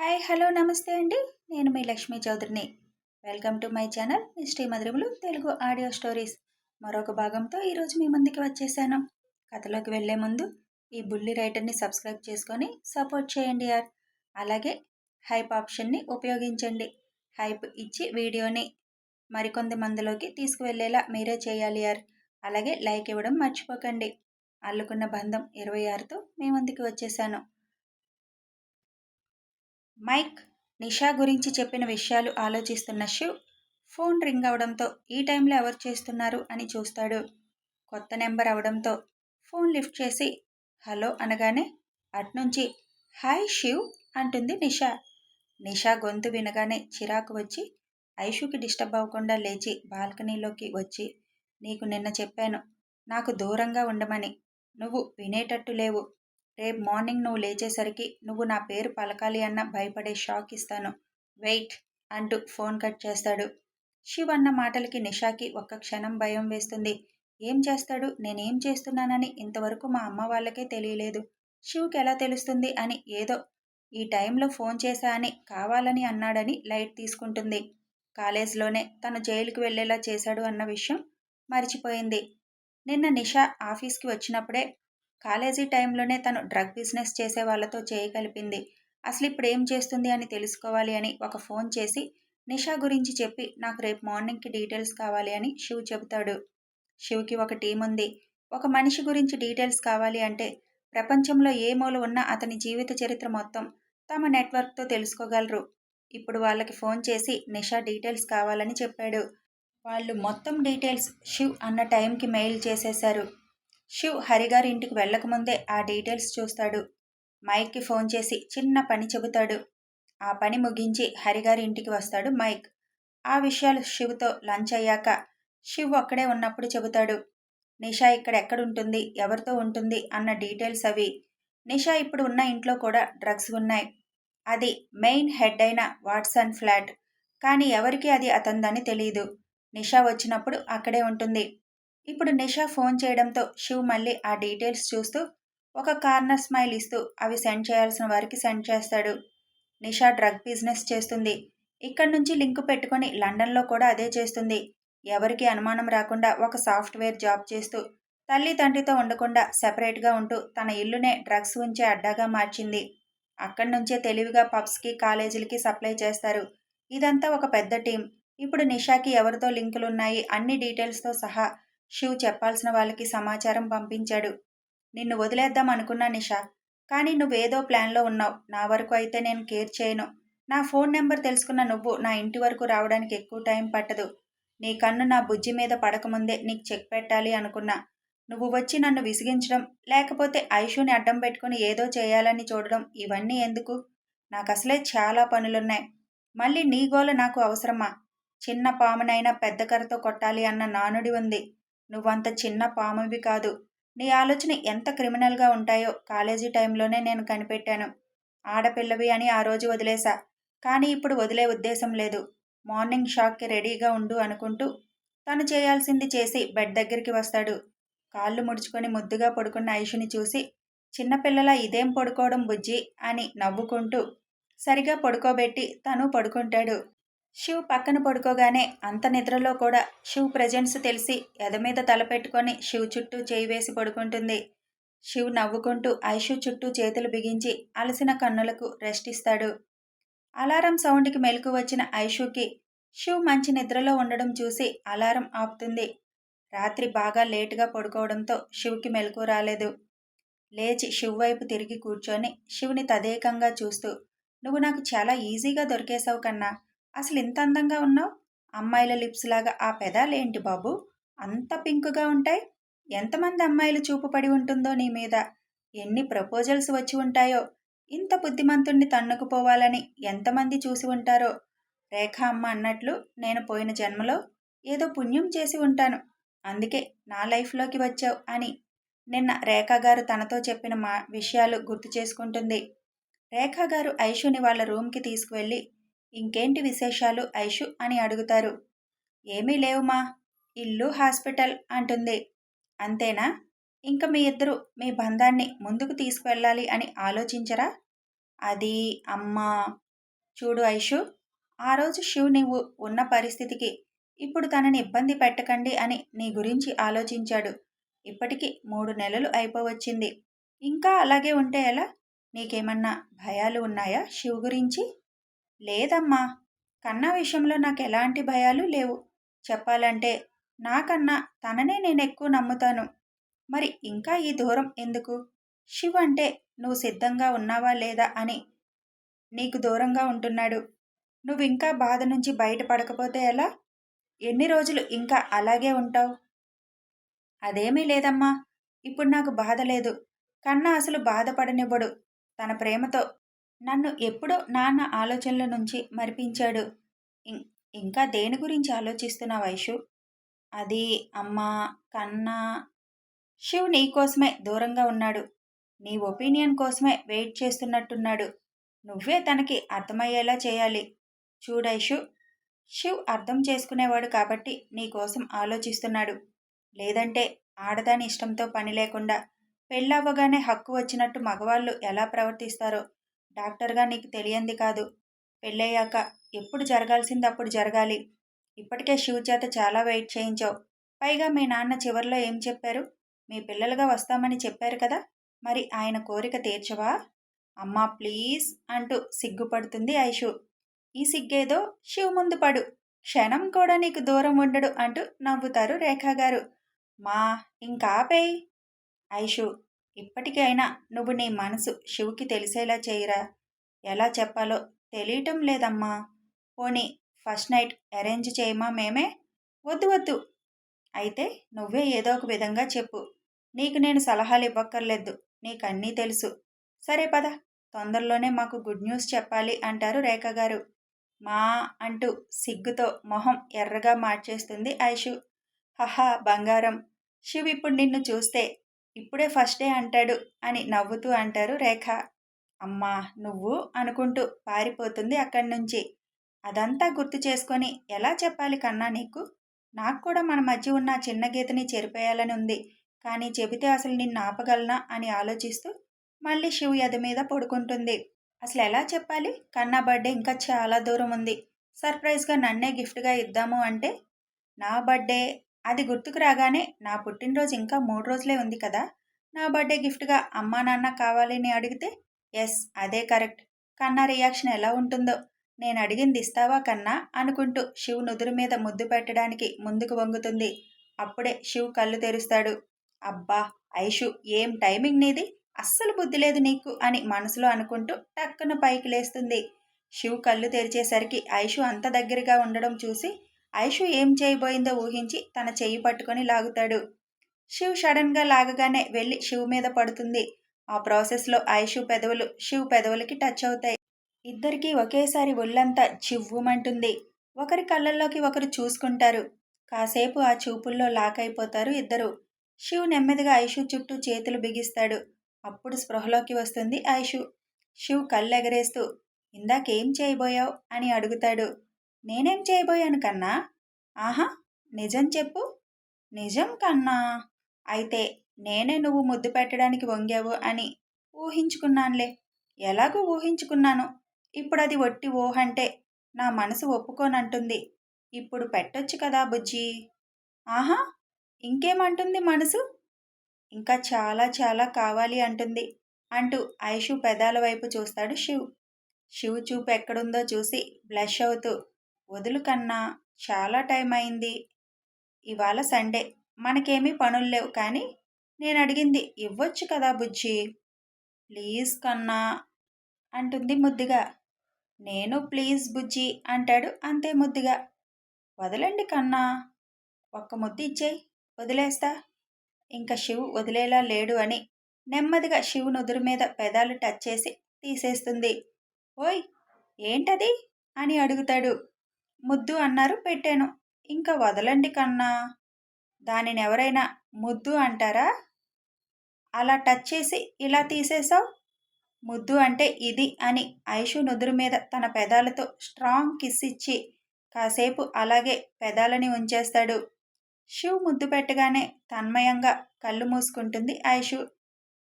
Hi hello నమస్తే అండి. నేను మీ Lakshmi చౌదరిని. Welcome to my channel Shri Madhuramulu Telugu audio stories. మరొక భాగంతో ఈరోజు మీ ముందుకి వచ్చేసాను. కథలోకి వెళ్ళే ముందు ఈ బుల్లి రైటర్ని సబ్స్క్రైబ్ చేసుకొని సపోర్ట్ చేయండి యార్. అలాగే హైప్ ఆప్షన్ని ఉపయోగించండి. హైప్ ఇచ్చి వీడియోని మరికొంత మందిలోకి తీసుకువెళ్ళేలా మీరే చేయాలి యార్. అలాగే లైక్ ఇవ్వడం మర్చిపోకండి. అల్లుకున్న బంధం ఇరవై ఆరుతో మీ ముందుకి వచ్చేసాను. మైక్ నిషా గురించి చెప్పిన విషయాలు ఆలోచిస్తున్న శివ్ ఫోన్ రింగ్ అవడంతో ఈ టైంలో ఎవరు చేస్తున్నారు అని చూస్తాడు. కొత్త నెంబర్ అవడంతో ఫోన్ లిఫ్ట్ చేసి హలో అనగానే అట్నుంచి హాయ్ శివ్ అంటుంది నిషా. నిషా గొంతు వినగానే చిరాకు వచ్చి ఐషుకి డిస్టర్బ్ అవ్వకుండా లేచి బాల్కనీలోకి వచ్చి నీకు నిన్న చెప్పాను నాకు దూరంగా ఉండమని నువ్వు వినేటట్టు లేవు రేపు మార్నింగ్ నువ్వు లేచేసరికి నువ్వు నా పేరు పలకాలి అన్న భయపడే షాక్ ఇస్తాను. వెయిట్ అంటూ ఫోన్ కట్ చేస్తాడు. శివ్ అన్న మాటలకి నిషాకి ఒక్క క్షణం భయం వేస్తుంది. ఏం చేస్తాడు? నేనేం చేస్తున్నానని ఇంతవరకు మా అమ్మ వాళ్ళకే తెలియలేదు. శివ్కి ఎలా తెలుస్తుంది అని ఏదో ఈ టైంలో ఫోన్ చేశా అని కావాలని అన్నాడని లైట్ తీసుకుంటుంది. కాలేజ్లోనే తను జైలుకి వెళ్ళేలా చేశాడు అన్న విషయం మర్చిపోయింది. నిన్న నిషా ఆఫీస్కి వచ్చినప్పుడే కాలేజీ టైంలోనే తను డ్రగ్ బిజినెస్ చేసే వాళ్ళతో చేయగలిపింది అసలు ఇప్పుడు ఏం చేస్తుంది అని తెలుసుకోవాలి అని ఒక ఫోన్ చేసి నిషా గురించి చెప్పి నాకు రేపు మార్నింగ్కి డీటెయిల్స్ కావాలి అని శివ్ చెబుతాడు. శివ్కి ఒక టీం ఉంది. ఒక మనిషి గురించి డీటెయిల్స్ కావాలి అంటే ప్రపంచంలో ఏ మూల ఉన్నా అతని జీవిత చరిత్ర మొత్తం తమ నెట్వర్క్తో తెలుసుకోగలరు. ఇప్పుడు వాళ్ళకి ఫోన్ చేసి నిషా డీటెయిల్స్ కావాలని చెప్పాడు. వాళ్ళు మొత్తం డీటెయిల్స్ శివ్ అన్న టైంకి మెయిల్ చేసేశారు. శివ్ హరిగారి ఇంటికి వెళ్ళకముందే ఆ డీటెయిల్స్ చూస్తాడు. మైక్కి ఫోన్ చేసి చిన్న పని చెబుతాడు. ఆ పని ముగించి హరిగారి ఇంటికి వస్తాడు మైక్. ఆ విషయాలు శివ్తో లంచ్ అయ్యాక శివ్ అక్కడే ఉన్నప్పుడు చెబుతాడు. నిషా ఇక్కడ ఎక్కడుంటుంది? ఎవరితో ఉంటుంది? అన్న డీటెయిల్స్ అవి. నిషా ఇప్పుడు ఉన్న ఇంట్లో కూడా డ్రగ్స్ ఉన్నాయి. అది మెయిన్ హెడ్ అయిన వాట్సన్ ఫ్లాట్. కానీ ఎవరికి అది అతందని తెలియదు నిషా వచ్చినప్పుడు అక్కడే ఉంటుంది. ఇప్పుడు నిషా ఫోన్ చేయడంతో శివ్ మళ్ళీ ఆ డీటెయిల్స్ చూస్తూ ఒక కార్నర్ స్మైల్ ఇస్తూ అవి సెండ్ చేయాల్సిన వారికి సెండ్ చేస్తాడు. నిషా డ్రగ్ బిజినెస్ చేస్తుంది. ఇక్కడి నుంచి లింక్ పెట్టుకొని లండన్లో కూడా అదే చేస్తుంది. ఎవరికి అనుమానం రాకుండా ఒక సాఫ్ట్వేర్ జాబ్ చేస్తూ తల్లి తండ్రితో ఉండకుండా సెపరేట్గా ఉంటూ తన ఇల్లునే డ్రగ్స్ ఉంచే అడ్డాగా మార్చింది. అక్కడి నుంచే తెలివిగా పబ్స్కి కాలేజీలకి సప్లై చేస్తారు. ఇదంతా ఒక పెద్ద టీం ఇప్పుడు నిషాకి ఎవరితో లింకులున్నాయి అన్ని డీటెయిల్స్తో సహా శివ్ చెప్పాల్సిన వాళ్ళకి సమాచారం పంపించాడు. నిన్ను వదిలేద్దాం అనుకున్నా నిషా కానీ నువ్వేదో ప్లాన్లో ఉన్నావు. నా వరకు అయితే నేను కేర్ చేయను. నా ఫోన్ నెంబర్ తెలుసుకున్న నువ్వు నా ఇంటి వరకు రావడానికి ఎక్కువ టైం పట్టదు. నీ కన్ను నా బుజ్జి మీద పడకముందే నీకు చెక్ పెట్టాలి అనుకున్నా. నువ్వు వచ్చి నన్ను విసిగించడం లేకపోతే ఐషుని అడ్డం పెట్టుకుని ఏదో చేయాలని చూడడం ఇవన్నీ ఎందుకు? నాకు అసలే చాలా పనులున్నాయి. మళ్ళీ నీ గోల నాకు అవసరమా? చిన్న పామునైనా పెద్ద కర్రతో కొట్టాలి అన్న నానుడి ఉంది. నువ్వంత చిన్న పామువి కాదు. నీ ఆలోచన ఎంత క్రిమినల్గా ఉంటాయో కాలేజీ టైంలోనే నేను కనిపెట్టాను. ఆడపిల్లవి అని ఆ రోజు వదిలేశా కానీ ఇప్పుడు వదిలే ఉద్దేశం లేదు. మార్నింగ్ షాక్కి రెడీగా ఉండు అనుకుంటూ తను చేయాల్సింది చేసి బెడ్ దగ్గరికి వస్తాడు. కాళ్ళు ముడుచుకొని ముద్దుగా పడుకున్న ఐషుని చూసి చిన్నపిల్లల ఇదేం పడుకోవడం బుజ్జి అని నవ్వుకుంటూ సరిగా పడుకోబెట్టి తను పడుకుంటాడు. శివ్ పక్కన పడుకోగానే అంత నిద్రలో కూడా శివ్ ప్రజెన్స్ తెలిసి ఎదమీద తలపెట్టుకొని శివ్ చుట్టూ చేయి వేసి పడుకుంటుంది. శివ్ నవ్వుకుంటూ ఐషు చుట్టూ చేతులు బిగించి అలసిన కన్నులకు రెస్ట్ ఇస్తాడు. అలారం సౌండ్కి మెలకు వచ్చిన ఐషుకి శివ్ మంచి నిద్రలో ఉండడం చూసి అలారం ఆపుతుంది. రాత్రి బాగా లేటుగా పడుకోవడంతో శివ్కి మెలకు రాలేదు. లేచి శివ్ వైపు తిరిగి కూర్చొని శివుని తదేకంగా చూస్తూ నువ్వు నాకు చాలా ఈజీగా దొరికేశావు కన్నా అసలు ఇంత అందంగా ఉన్నావు? అమ్మాయిల లిప్స్ లాగా ఆ పెదాలేంటి బాబు? అంత పింక్గా ఉంటాయి. ఎంతమంది అమ్మాయిలు చూపు పడి ఉంటుందో నీ మీద? ఎన్ని ప్రపోజల్స్ వచ్చి ఉంటాయో? ఇంత బుద్ధిమంతుణ్ణి తన్నుకుపోవాలని ఎంతమంది చూసి ఉంటారో? రేఖ అమ్మ అన్నట్లు నేను పోయిన జన్మలో ఏదో పుణ్యం చేసి ఉంటాను. అందుకే నా లైఫ్లోకి వచ్చావు అని నిన్న రేఖ గారు తనతో చెప్పిన మా విషయాలు గుర్తు చేసుకుంటుంది. రేఖ గారు ఐషుని వాళ్ళ రూమ్కి తీసుకువెళ్ళి ఇంకేంటి విశేషాలు ఐషు అని అడుగుతారు. ఏమీ లేవుమా ఇల్లు హాస్పిటల్ అంటుంది. అంతేనా? ఇంక మీ ఇద్దరు మీ బంధాన్ని ముందుకు తీసుకువెళ్ళాలి అని ఆలోచించరా? అది అమ్మా. చూడు ఐషు ఆ రోజు శివ్ నీవు ఉన్న పరిస్థితికి ఇప్పుడు తనని ఇబ్బంది పెట్టకండి అని నీ గురించి ఆలోచించాడు. ఇప్పటికి మూడు నెలలు అయిపోవచ్చింది. ఇంకా అలాగే ఉంటే ఎలా? నీకేమన్నా భయాలు ఉన్నాయా శివ్ గురించి? లేదమ్మా కన్నా విషయంలో నాకు ఎలాంటి భయాలు లేవు. చెప్పాలంటే నాకన్నా తననే నేను ఎక్కువ నమ్ముతాను. మరి ఇంకా ఈ దూరం ఎందుకు? శివ్ అంటే నువ్వు సిద్ధంగా ఉన్నావా లేదా అని నీకు దూరంగా ఉంటున్నాడు. నువ్వు ఇంకా బాధ నుంచి బయటపడకపోతే ఎలా? ఎన్ని రోజులు ఇంకా అలాగే ఉంటావు? అదేమీ లేదమ్మా ఇప్పుడు నాకు బాధ లేదు. కన్నా అసలు బాధపడనివ్వడు. తన ప్రేమతో నన్ను ఎప్పుడో నాన్న ఆలోచనల నుంచి మరిపించాడు. ఇంకా దేని గురించి ఆలోచిస్తున్నావు వైషు అది అమ్మ కన్నా? శివ్ నీ కోసమే దూరంగా ఉన్నాడు. నీ ఒపీనియన్ కోసమే వెయిట్ చేస్తున్నట్టున్నాడు. నువ్వే తనకి అర్థమయ్యేలా చేయాలి. చూడైషు శివ్ అర్థం చేసుకునేవాడు కాబట్టి నీ కోసం ఆలోచిస్తున్నాడు. లేదంటే ఆడదాని ఇష్టంతో పని లేకుండా పెళ్ళవ్వగానే హక్కు వచ్చినట్టు మగవాళ్ళు ఎలా ప్రవర్తిస్తారో డాక్టర్గా నీకు తెలియంది కాదు. పెళ్ళయ్యాక ఎప్పుడు జరగాల్సింది అప్పుడు జరగాలి. ఇప్పటికే శివ చేత చాలా వెయిట్ చేయించావు. పైగా మీ నాన్న చివరిలో ఏం చెప్పారు? మీ పిల్లలుగా వస్తామని చెప్పారు కదా! మరి ఆయన కోరిక తీర్చవా? అమ్మా ప్లీజ్! అంటూ సిగ్గుపడుతుంది ఐషు. ఈ సిగ్గేదో శివ్ ముందు పడు. క్షణం కూడా నీకు దూరం ఉండడు అంటూ నవ్వుతారు రేఖా గారు మా ఇంకాపేయ్! ఐషు ఇప్పటికైనా నువ్వు నీ మనసు శివుకి తెలిసేలా చేయరా? ఎలా చెప్పాలో తెలియటం లేదమ్మా. పోనీ ఫస్ట్ నైట్ అరేంజ్ చేయమా మేమే? వద్దు వద్దు. అయితే నువ్వే ఏదో ఒక విధంగా చెప్పు. నీకు నేను సలహాలు ఇవ్వక్కర్లేదు. నీకు అన్నీ తెలుసు. సరే పద. తొందరలోనే మాకు గుడ్ న్యూస్ చెప్పాలి అంటారు రేఖ గారు. మా అంటూ సిగ్గుతో మొహం ఎర్రగా మార్చేస్తుంది ఐషు. హహా బంగారం. శివ్ ఇప్పుడు నిన్ను చూస్తే ఇప్పుడే ఫస్ట్ డే అంటాడు అని నవ్వుతూ అంటారు రేఖ. అమ్మా నువ్వు అనుకుంటూ పారిపోతుంది అక్కడి నుంచి అదంతా గుర్తు చేసుకొని ఎలా చెప్పాలి కన్నా నీకు? నాకు కూడా మన మధ్య ఉన్న చిన్న గీతని చెరిపేయాలని ఉంది. కానీ చెబితే అసలు నిన్ను ఆపగలనా అని ఆలోచిస్తూ మళ్ళీ శివ్ ఎద మీద పడుకుంటుంది. అసలు ఎలా చెప్పాలి? కన్నా బర్త్డే ఇంకా చాలా దూరం ఉంది. సర్ప్రైజ్గా నన్నే గిఫ్ట్గా ఇద్దాము అంటే నా బర్త్డే అది గుర్తుకు రాగానే నా పుట్టినరోజు ఇంకా మూడు రోజులే ఉంది కదా నా బర్త్డే గిఫ్ట్గా అమ్మా నాన్న కావాలని అడిగితే ఎస్ అదే కరెక్ట్. కన్నా రియాక్షన్ ఎలా ఉంటుందో? నేను అడిగింది ఇస్తావా కన్నా? అనుకుంటూ శివ్ నుదురు మీద ముద్దు పెట్టడానికి ముందుకు వంగుతుంది. అప్పుడే శివ్ కళ్ళు తెరుస్తాడు. అబ్బా ఐషు ఏం టైమింగ్ నీది? అస్సలు బుద్ధి లేదు నీకు అని మనసులో అనుకుంటూ టక్కున పైకి లేస్తుంది. శివ్ కళ్ళు తెరిచేసరికి ఐషు అంత దగ్గరగా ఉండడం చూసి ఐషు ఏం చేయబోయిందో ఊహించి తన చెయ్యి పట్టుకొని లాగుతాడు. శివ్ సడన్గా లాగగానే వెళ్ళి శివ్ మీద పడుతుంది. ఆ ప్రాసెస్లో ఐషు పెదవులు శివ్ పెదవులకి టచ్ అవుతాయి. ఇద్దరికీ ఒకేసారి ఒళ్ళంతా చివ్వుమంటుంది. ఒకరి కళ్ళల్లోకి ఒకరు చూసుకుంటారు. కాసేపు ఆ చూపుల్లో లాక్ అయిపోతారు ఇద్దరు. శివ్ నెమ్మదిగా ఐషు చుట్టూ చేతులు బిగిస్తాడు. అప్పుడు స్పృహలోకి వస్తుంది ఐషు. శివ్ కళ్ళెగరేస్తూ ఇందాకేం చేయబోయావు? అని అడుగుతాడు. నేనేం చేయబోయాను కన్నా? ఆహా! నిజం చెప్పు. నిజం కన్నా. అయితే నేనే నువ్వు ముద్దు పెట్టడానికి వంగావు అని ఊహించుకున్నానులే. ఎలాగో ఊహించుకున్నాను. ఇప్పుడు అది ఒట్టి ఊహంటే నా మనసు ఒప్పుకోనంటుంది. ఇప్పుడు పెట్టొచ్చు కదా బుజ్జి. ఆహా! ఇంకేమంటుంది మనసు? ఇంకా చాలా చాలా కావాలి అంటుంది అంటూ ఐషు పెదాల వైపు చూస్తాడు శివ్. శివ్ చూపు ఎక్కడుందో చూసి బ్లష్ అవుతూ వదులు కన్నా చాలా టైం అయింది. ఇవాళ సండే. మనకేమీ పనులు లేవు. కానీ నేను అడిగింది ఇవ్వచ్చు కదా బుజ్జి? ప్లీజ్ కన్నా అంటుంది ముద్దుగా. నేను ప్లీజ్ బుజ్జి అంటాడు అంతే ముద్దుగా. వదలండి కన్నా ఒక్క ముద్దు ఇచ్చేయి వదిలేస్తా. ఇంకా శివు వదిలేలా లేడు అని నెమ్మదిగా శివు నుదురు మీద పెదాలు టచ్ చేసి తీసేస్తుంది. ఓయ్ ఏంటది? అని అడుగుతాడు. ముద్దు అన్నారు పెట్టాను. ఇంకా వదలండి కన్నా. దానిని ఎవరైనా ముద్దు అంటారా? అలా టచ్ చేసి ఇలా తీసేసావు ముద్దు అంటే ఇది అని ఐషు నుదురు మీద తన పెదాలతో స్ట్రాంగ్ కిస్ ఇచ్చి కాసేపు అలాగే పెదాలని ఉంచేస్తాడు. శివ్ ముద్దు పెట్టగానే తన్మయంగా కళ్ళు మూసుకుంటుంది ఐషు.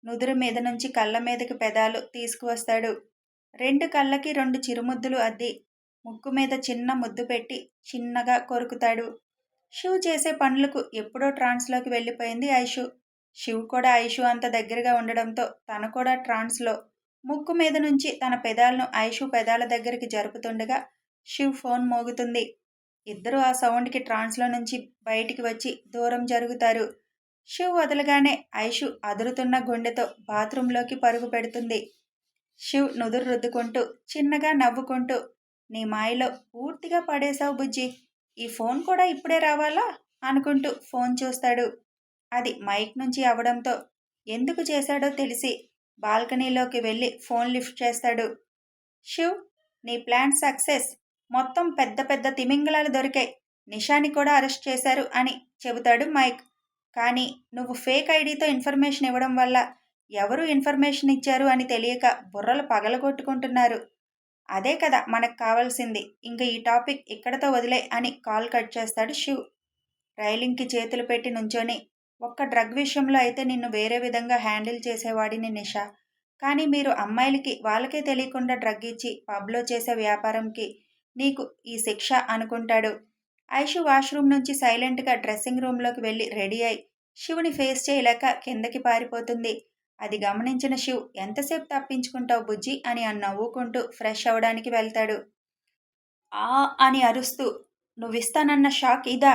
నుదురు మీద నుంచి కళ్ళ మీదకి పెదాలు తీసుకువస్తాడు. రెండు కళ్ళకి రెండు చిరుముద్దులు అద్ది ముక్కు మీద చిన్న ముద్దు పెట్టి చిన్నగా కొరుకుతాడు. శివ్ చేసే పనులకు ఎప్పుడో ట్రాన్స్లోకి వెళ్ళిపోయింది ఐషు. శివ్ కూడా ఐషు అంత దగ్గరగా ఉండడంతో తను కూడా ట్రాన్స్లో ముక్కు మీద నుంచి తన పెదాలను ఐషు పెదాల దగ్గరికి జరుపుతుండగా శివ్ ఫోన్ మోగుతుంది. ఇద్దరు ఆ సౌండ్కి ట్రాన్స్లో నుంచి బయటికి వచ్చి దూరం జరుగుతారు. శివ్ వదలగానే ఐషు అదురుతున్న గుండెతో బాత్రూంలోకి పరుగు పెడుతుంది. శివ్ నుదురు రుద్దుకుంటూ చిన్నగా నవ్వుకుంటూ నీ మాయలో పూర్తిగా పడేశావు బుజ్జి. ఈ ఫోన్ కూడా ఇప్పుడే రావాలా? అనుకుంటూ ఫోన్ చూస్తాడు. అది మైక్ నుంచి అవడంతో ఎందుకు చేశాడో తెలిసి బాల్కనీలోకి వెళ్ళి ఫోన్ లిఫ్ట్ చేస్తాడు. శివ్ నీ ప్లాన్ సక్సెస్. మొత్తం పెద్ద పెద్ద తిమింగలాలు దొరికాయి. నిషాని కూడా అరెస్ట్ చేశారు అని చెబుతాడు మైక్. కానీ నువ్వు ఫేక్ ఐడితో ఇన్ఫర్మేషన్ ఇవ్వడం వల్ల ఎవరు ఇన్ఫర్మేషన్ ఇచ్చారు అని తెలియక బుర్రలు పగలగొట్టుకుంటున్నారు. అదే కదా మనకు కావాల్సింది. ఇంకా ఈ టాపిక్ ఇక్కడతో వదిలే అని కాల్ కట్ చేస్తాడు శివ్. రైలింగ్కి చేతులు పెట్టి నుంచొని ఒక్క డ్రగ్ విషయంలో అయితే నిన్ను వేరే విధంగా హ్యాండిల్ చేసేవాడిని నిషా. కానీ మీరు అమ్మాయిలకి వాళ్ళకే తెలియకుండా డ్రగ్ ఇచ్చి పబ్లో చేసే వ్యాపారంకి నీకు ఈ శిక్ష అనుకుంటాడు. ఐషు వాష్రూమ్ నుంచి సైలెంట్గా డ్రెస్సింగ్ రూమ్లోకి వెళ్ళి రెడీ అయి శివుని ఫేస్ చేయలేక కిందకి పారిపోతుంది. అది గమనించిన శివ్ ఎంతసేపు తప్పించుకుంటావు బుజ్జి? అని నవ్వుకుంటూ ఫ్రెష్ అవడానికి వెళ్తాడు. ఆ అని అరుస్తూ నువ్విస్తానన్న షాక్ ఇదా?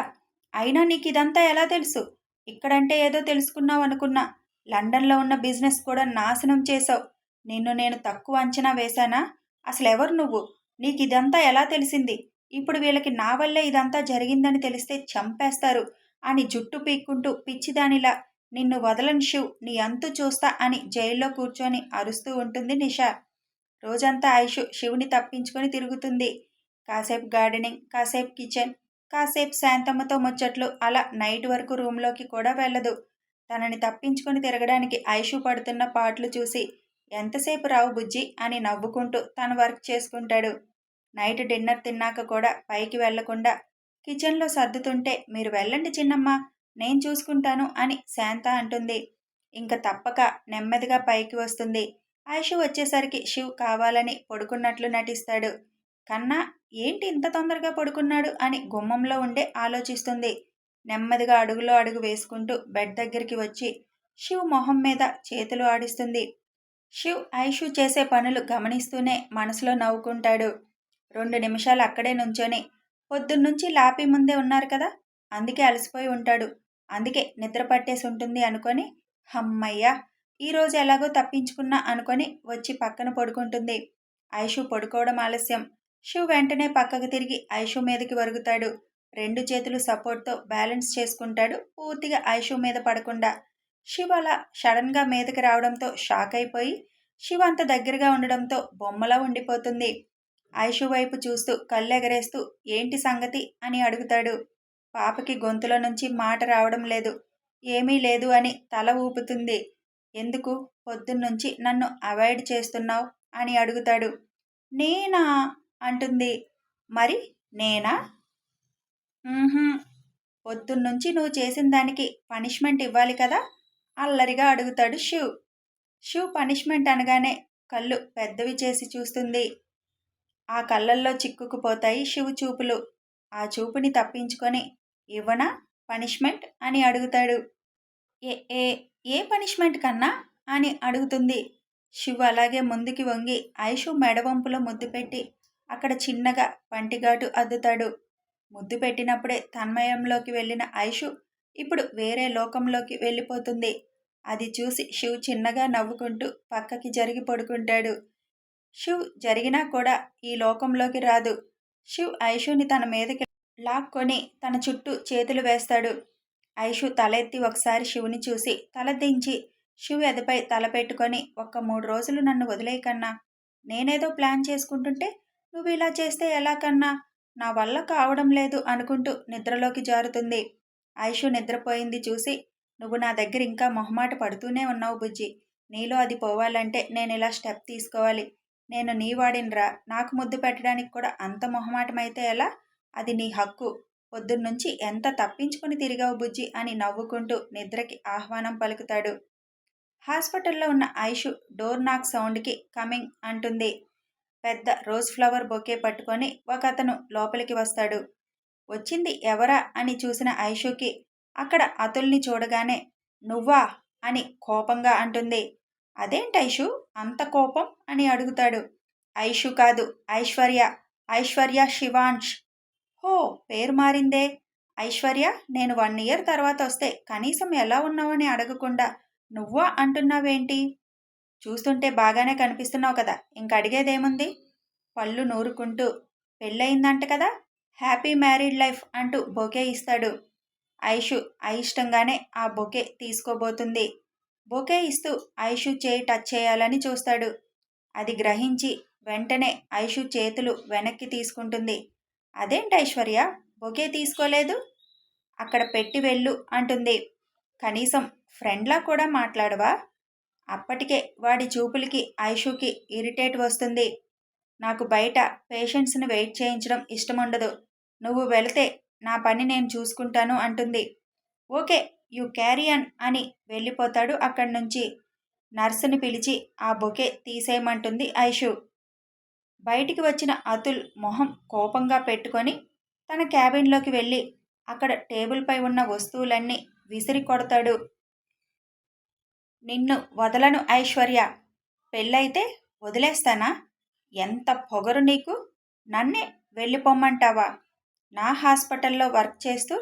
అయినా నీకు ఇదంతా ఎలా తెలుసు? ఇక్కడంటే ఏదో తెలుసుకున్నావు అనుకున్నా. లండన్లో ఉన్న బిజినెస్ కూడా నాశనం చేసావు నిన్ను నేను తక్కువ అంచనా వేశానా? అసలు ఎవరు నువ్వు? నీకు ఇదంతా ఎలా తెలిసింది? ఇప్పుడు వీళ్ళకి నా వల్లే ఇదంతా జరిగిందని తెలిస్తే చంపేస్తారు అని జుట్టు పీక్కుంటూ పిచ్చిదానిలా నిన్ను వదలని శివ్ నీ అంతు చూస్తా అని జైల్లో కూర్చొని అరుస్తూ ఉంటుంది నిషా. రోజంతా ఐషు శివుని తప్పించుకొని తిరుగుతుంది. కాసేపు గార్డెనింగ్ కాసేపు కిచెన్ కాసేపు శాంతమ్మతో ముచ్చట్లు అలా నైట్ వరకు రూమ్లోకి కూడా వెళ్ళదు. తనని తప్పించుకొని తిరగడానికి ఐషు పడుతున్న పాటలు చూసి ఎంతసేపు రావు బుజ్జి? అని నవ్వుకుంటూ తను వర్క్ చేసుకుంటాడు. నైట్ డిన్నర్ తిన్నాక కూడా పైకి వెళ్ళకుండా కిచెన్లో సర్దుతుంటే మీరు వెళ్ళండి చిన్నమ్మ నేను చూసుకుంటాను అని శాంత అంటుంది. ఇంకా తప్పక నెమ్మదిగా పైకి వస్తుంది. ఐషు వచ్చేసరికి శివ్ కావాలని పడుకున్నట్లు నటిస్తాడు. కన్నా ఏంటి ఇంత తొందరగా పడుకున్నాడు అని గుమ్మంలో ఉండే ఆలోచిస్తుంది. నెమ్మదిగా అడుగులో అడుగు వేసుకుంటూ బెడ్ దగ్గరికి వచ్చి శివ్ మొహం మీద చేతులు ఆడిస్తుంది. శివ్ ఐషు చేసే పనులు గమనిస్తూనే మనసులో నవ్వుకుంటాడు. రెండు నిమిషాలు అక్కడే నుంచొని పొద్దున్నుంచి లాపి ముందే ఉన్నారు కదా అందుకే అలసిపోయి ఉంటాడు. అందుకే నిద్ర పట్టేసి ఉంటుంది అనుకొని హమ్మయ్యా ఈరోజు ఎలాగో తప్పించుకున్నా అనుకొని వచ్చి పక్కన పడుకుంటుంది. ఐషు పడుకోవడం ఆలస్యం. శివ్ వెంటనే పక్కకు తిరిగి ఐషు మీదకి వరుగుతాడు. రెండు చేతులు సపోర్ట్తో బ్యాలెన్స్ చేసుకుంటాడు పూర్తిగా ఐషు మీద పడకుండా. శివ అలా సడన్గా మీదకి రావడంతో షాక్ అయిపోయి శివ అంత దగ్గరగా ఉండడంతో బొమ్మలా ఉండిపోతుంది. ఐషు వైపు చూస్తూ కళ్ళెగరేస్తూ ఏంటి సంగతి? అని అడుగుతాడు. పాపకి గొంతులో నుంచి మాట రావడం లేదు. ఏమీ లేదు అని తల ఊపుతుంది. ఎందుకు? పొద్దున్నుంచి నన్ను అవాయిడ్ చేస్తున్నావు? అని అడుగుతాడు. నేనా? అంటుంది. మరి నేనా? పొద్దున్నుంచి నువ్వు చేసిన దానికి పనిష్మెంట్ ఇవ్వాలి కదా? అల్లరిగా అడుగుతాడు శివ్ శివ్ పనిష్మెంట్ అనగానే కళ్ళు పెద్దవి చేసి చూస్తుంది. ఆ కళ్ళల్లో చిక్కుకుపోతాయి శివు చూపులు. ఆ చూపుని తప్పించుకొని ఇవ్వనా? పనిష్మెంట్? అని అడుగుతాడు. ఏ ఏ ఏ పనిష్మెంట్ కన్నా? అని అడుగుతుంది. శివు అలాగే ముందుకి వంగి ఐషు మెడవంపులో ముద్దు పెట్టి అక్కడ చిన్నగా పంటిగాటు అద్దుతాడు. ముద్దు పెట్టినప్పుడే తన్మయంలోకి వెళ్ళిన ఐషు ఇప్పుడు వేరే లోకంలోకి వెళ్ళిపోతుంది. అది చూసి శివ్ చిన్నగా నవ్వుకుంటూ పక్కకి జరిగి పడుకుంటాడు. శివ్ జరిగినా కూడా ఈ లోకంలోకి రాదు. శివ్ ఐషుని తన మీదకి లాక్కొని తన చుట్టూ చేతులు వేస్తాడు. ఐషు తలెత్తి ఒకసారి శివుని చూసి తల దించి శివు ఎదపై తల పెట్టుకొని ఒక్క మూడు రోజులు నన్ను వదిలేయకన్నా నేనేదో ప్లాన్ చేసుకుంటుంటే నువ్వు ఇలా చేస్తే ఎలా కన్నా? నా వల్ల కావడం లేదు అనుకుంటూ నిద్రలోకి జారుతుంది. ఐషు నిద్రపోయింది చూసి నువ్వు నా దగ్గర ఇంకా మొహమాట పడుతూనే ఉన్నావు బుజ్జి. నీలో అది పోవాలంటే నేను ఇలా స్టెప్ తీసుకోవాలి. నేను నీ వాడినరా నాకు ముద్దు పెట్టడానికి కూడా అంత మొహమాటమైతే ఎలా? అది నీ హక్కు. పొద్దున్నుంచి ఎంత తప్పించుకుని తిరిగావు బుజ్జి అని నవ్వుకుంటూ నిద్రకి ఆహ్వానం పలుకుతాడు. హాస్పిటల్లో ఉన్న ఐషు డోర్ నాక్ సౌండ్కి కమింగ్ అంటుంది. పెద్ద రోజ్ ఫ్లవర్ బొకే పట్టుకొని ఒక అతను లోపలికి వస్తాడు. వచ్చింది ఎవరా అని చూసిన ఐషుకి అక్కడ అతుల్ని చూడగానే నువ్వా అని కోపంగా అంటుంది. అదేంటి ఐషు? అంత కోపం? అని అడుగుతాడు. ఐషు కాదు ఐశ్వర్య ఐశ్వర్య శివాంష్. ఓ పేరు మారిందే. ఐశ్వర్య నేను వన్ ఇయర్ తర్వాత వస్తే కనీసం ఎలా ఉన్నావని అడగకుండా నువ్వా అంటున్నావేంటి? చూస్తుంటే బాగానే కనిపిస్తున్నావు కదా ఇంక అడిగేదేముంది? పళ్ళు నూరుకుంటూ పెళ్ళయిందంట కదా హ్యాపీ మ్యారీడ్ లైఫ్ అంటూ బొకే ఇస్తాడు. ఐషు అయిష్టంగానే ఆ బొకే తీసుకోబోతుంది. బొకే ఇస్తూ ఐషు చేయి టచ్ చేయాలని చూస్తాడు. అది గ్రహించి వెంటనే ఐషు చేతులు వెనక్కి తీసుకుంటుంది. అదేంటి ఐశ్వర్య? బొకే తీసుకోలేదు? అక్కడ పెట్టి వెళ్ళు అంటుంది. కనీసం ఫ్రెండ్లా కూడా మాట్లాడవా? అప్పటికే వాడి చూపులకి ఐషుకి ఇరిటేట్ వస్తుంది. నాకు బయట పేషెంట్స్ని వెయిట్ చేయించడం ఇష్టముండదు. నువ్వు వెళితే నా పని నేను చూసుకుంటాను అంటుంది. ఓకే యు క్యారియన్ అని వెళ్ళిపోతాడు అక్కడి నుంచి నర్సుని పిలిచి ఆ బొకే తీసేయమంటుంది ఐషు. బయటికి వచ్చిన అతుల్ మొహం కోపంగా పెట్టుకొని తన క్యాబిన్లోకి వెళ్ళి అక్కడ టేబుల్పై ఉన్న వస్తువులన్నీ విసిరి కొడతాడు. నిన్ను వదలను ఐశ్వర్య. పెళ్ళైతే వదిలేస్తానా? ఎంత పొగరు నీకు? నన్నే వెళ్ళిపోమ్మంటావా? నా హాస్పిటల్లో వర్క్ చేస్తూ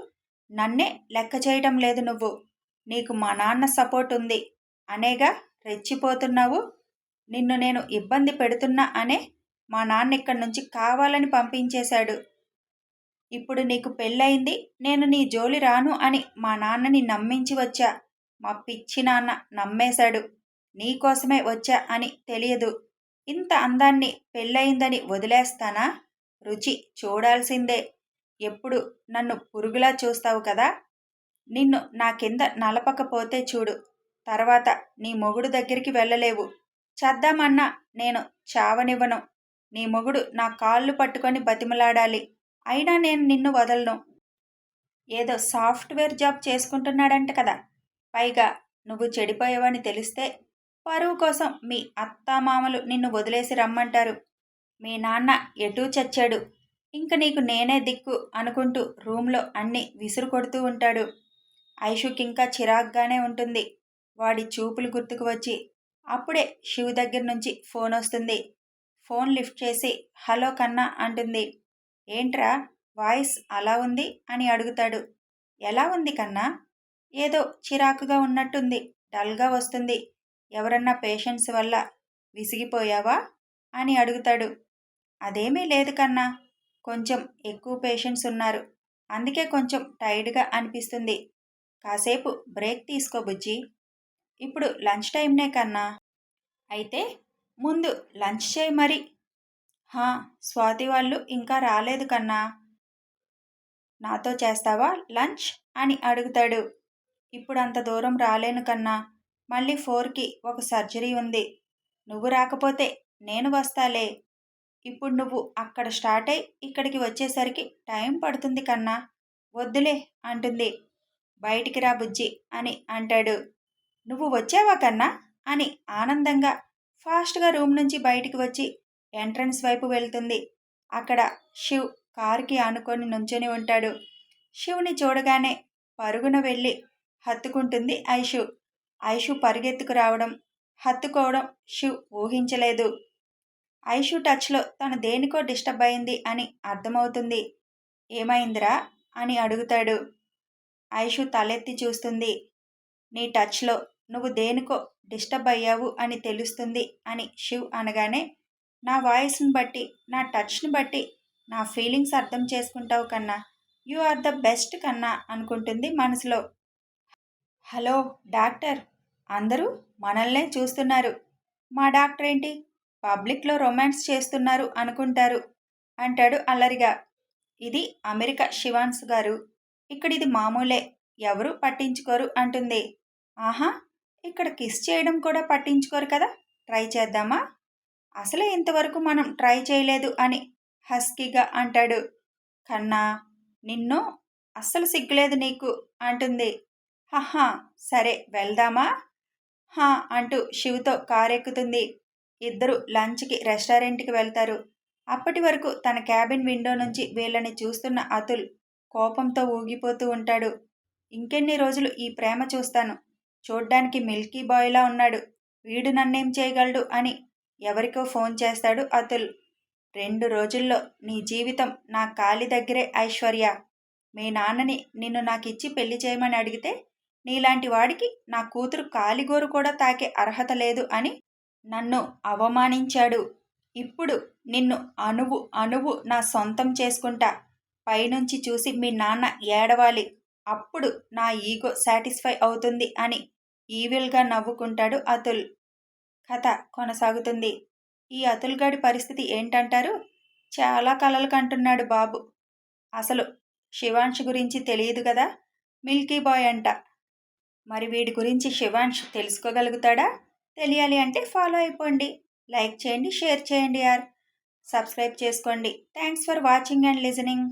నన్నే లెక్క చేయడం లేదు నువ్వు. నీకు మా నాన్న సపోర్ట్ ఉంది. అనేగా రెచ్చిపోతున్నావు. నిన్ను నేను ఇబ్బంది పెడుతున్నా అనే మా నాన్న ఇక్కడి నుంచి కావాలని పంపించేశాడు. ఇప్పుడు నీకు పెళ్ళయింది నేను నీ జోలి రాను అని మా నాన్నని నమ్మించి వచ్చా. మా పిచ్చి నాన్న నమ్మేశాడు. నీకోసమే వచ్చా అని తెలియదు. ఇంత అందాన్ని పెళ్ళయిందని వదిలేస్తానా? రుచి చూడాల్సిందే. ఎప్పుడు నన్ను పురుగులా చూస్తావు కదా? నిన్ను నా కింద నలపకపోతే చూడు. తర్వాత నీ మొగుడు దగ్గరికి వెళ్ళలేవు. చద్దామన్నా నేను చావనివ్వను. నీ మొగుడు నా కాళ్ళు పట్టుకొని బతిమలాడాలి. అయినా నేను నిన్ను వదలను. ఏదో సాఫ్ట్వేర్ జాబ్ చేసుకుంటున్నాడంట కదా. పైగా నువ్వు చెడిపోయావని తెలిస్తే పరువు కోసం మీ అత్తామామలు నిన్ను వదిలేసి రమ్మంటారు. మీ నాన్న ఎటూ చచ్చాడు. ఇంక నీకు నేనే దిక్కు అనుకుంటూ రూమ్లో అన్ని విసురు కొడుతూ ఉంటాడు. ఐషుకింకా చిరాగ్గానే ఉంటుంది. వాడి చూపులు గుర్తుకు వచ్చి అప్పుడే శివ్ దగ్గర నుంచి ఫోన్ వస్తుంది. ఫోన్ లిఫ్ట్ చేసి హలో కన్నా అంటుంది. ఏంట్రా వాయిస్ అలా ఉంది? అని అడుగుతాడు. ఎలా ఉంది కన్నా? ఏదో చిరాకుగా ఉన్నట్టుంది డల్గా వస్తుంది. ఎవరన్నా పేషెంట్స్ వల్ల విసిగిపోయావా? అని అడుగుతాడు. అదేమీ లేదు కన్నా కొంచెం ఎక్కువ పేషెంట్స్ ఉన్నారు. అందుకే కొంచెం టైర్డ్గా అనిపిస్తుంది. కాసేపు బ్రేక్ తీసుకో బుజ్జి. ఇప్పుడు లంచ్ టైంనే కన్నా. అయితే ముందు లంచ్ చేయి మరి. హా స్వాతి వాళ్ళు ఇంకా రాలేదు కన్నా. నాతో చేస్తావా లంచ్? అని అడుగుతాడు. ఇప్పుడు అంత దూరం రాలేను కన్నా. మళ్ళీ ఫోర్కి ఒక సర్జరీ ఉంది. నువ్వు రాకపోతే నేను వస్తాలే. ఇప్పుడు నువ్వు అక్కడ స్టార్ట్ అయి ఇక్కడికి వచ్చేసరికి టైం పడుతుంది కన్నా. వద్దులే అంటుంది. బయటికి రా బుజ్జి అని అంటాడు. నువ్వు వచ్చావా కన్నా? అని ఆనందంగా ఫాస్ట్గా రూమ్ నుంచి బయటికి వచ్చి ఎంట్రన్స్ వైపు వెళ్తుంది. అక్కడ శివ్ కారుకి ఆనుకొని నుంచొని ఉంటాడు. శివుని చూడగానే పరుగున వెళ్ళి హత్తుకుంటుంది ఐషు. ఐషు పరిగెత్తుకు రావడం హత్తుకోవడం శివ్ ఊహించలేదు. ఐషు టచ్లో తను దేనికో డిస్టర్బ్ అయింది అని అర్థమవుతుంది. ఏమైందిరా? అని అడుగుతాడు. ఐషు తలెత్తి చూస్తుంది. నీ టచ్లో నువ్వు దేనికో డిస్టర్బ్ అయ్యావు అని తెలుస్తుంది అని శివ్ అనగానే నా వాయిస్ని బట్టి నా టచ్ని బట్టి నా ఫీలింగ్స్ అర్థం చేసుకుంటావు కన్నా. యు ఆర్ ద బెస్ట్ కన్నా అనుకుంటుంది మనసులో. Hello doctor. అందరూ మనల్నే చూస్తున్నారు. మా డాక్టర్ ఏంటి? పబ్లిక్లో రొమాన్స్ చేస్తున్నారు అనుకుంటారు అంటాడు అల్లరిగా. ఇది అమెరికా శివాన్స్ గారు. ఇక్కడ ఇది మామూలే ఎవరు పట్టించుకోరు అంటుంది. ఆహా ఇక్కడ కిస్ చేయడం కూడా పట్టించుకోరు కదా? ట్రై చేద్దామా? అసలే ఇంతవరకు మనం ట్రై చేయలేదు అని హస్కీగా అంటాడు. కన్నా నిన్ను అస్సలు సిగ్గులేదు నీకు అంటుంది. హహా సరే వెళ్దామా? హా అంటూ శివుతో కారెక్కుతుంది. ఇద్దరు లంచ్కి రెస్టారెంట్కి వెళ్తారు. అప్పటి వరకు తన క్యాబిన్ విండో నుంచి వీళ్ళని చూస్తున్న అతుల్ కోపంతో ఊగిపోతూ ఉంటాడు. ఇంకెన్ని రోజులు ఈ ప్రేమ చూస్తాను. చూడ్డానికి మిల్కీ బాయ్లా ఉన్నాడు. వీడు నన్నేం చేయగలడు అని ఎవరికో ఫోన్ చేస్తాడు అతుల్. రెండు రోజుల్లో నీ జీవితం నా కాలి దగ్గరే ఐశ్వర్య. మీ నాన్నని నిన్ను నాకు ఇచ్చి పెళ్ళి చేయమని అడిగితే నీలాంటి వాడికి నా కూతురు కాలిగోరు కూడా తాకే అర్హత లేదు అని నన్ను అవమానించాడు. ఇప్పుడు నిన్ను అణువు అణువు నా సొంతం చేసుకుంటా. పైనుంచి చూసి మీ నాన్న ఏడవాలి. అప్పుడు నా ఈగో సాటిస్ఫై అవుతుంది అని ఈవిల్గా నవ్వుకుంటాడు అతుల్. కథ కొనసాగుతుంది. ఈ అతుల్ గడి పరిస్థితి ఏంటంటారు? చాలా కలలు కంటున్నాడు బాబు. అసలు శివాంష్ గురించి తెలియదు కదా? మిల్కీ బాయ్ అంట. మరి వీడి గురించి శివాంష్ తెలుసుకోగలుగుతాడా? తెలియాలి అంటే ఫాలో అయిపోండి. లైక్ చేయండి షేర్ చేయండి యార్. సబ్స్క్రైబ్ చేసుకోండి. Thanks for watching and listening.